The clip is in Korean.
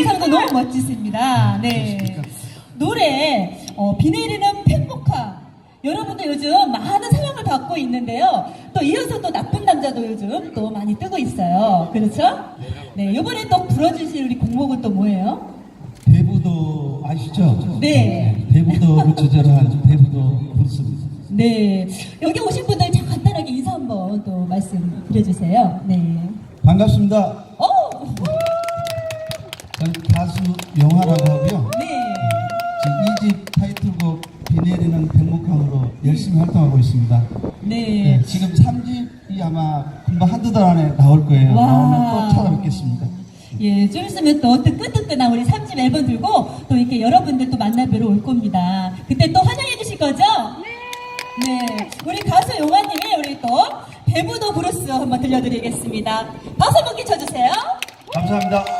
의상도 너무 멋지십니다. 네. 노래 어, 비 내리는 팽목화 여러분들 요즘 많은 사랑을 받고 있는데요. 또 이어서 또 나쁜 남자도 요즘 또 많이 뜨고 있어요. 그렇죠? 네, 이번에 또 불러주실 우리 곡목은 또 뭐예요? 대부도 아시죠? 네. 대부도를 주제로 한 대부도 부르습니다. 네, 여기 오신 분들 참 간단하게 인사 한번 또 말씀 드려주세요. 네. 반갑습니다. 영화라고 하고요. 네. 지금 2집 타이틀곡 비 내리는 백목항으로 열심히 활동하고 있습니다. 네. 네, 지금 3집이 아마 금방 한두 달 안에 나올 거예요. 와. 나오면 또 찾아뵙겠습니다. 예, 좀 있으면 또 뜨끈뜨끈한 우리 3집 앨범 들고 또 이렇게 여러분들 또 만나뵈러 올 겁니다. 그때 또 환영해 주실 거죠? 네. 우리 가수 용화님이 우리 또 배부도 브루스 한번 들려드리겠습니다. 박수 한번 끼쳐주세요. 감사합니다.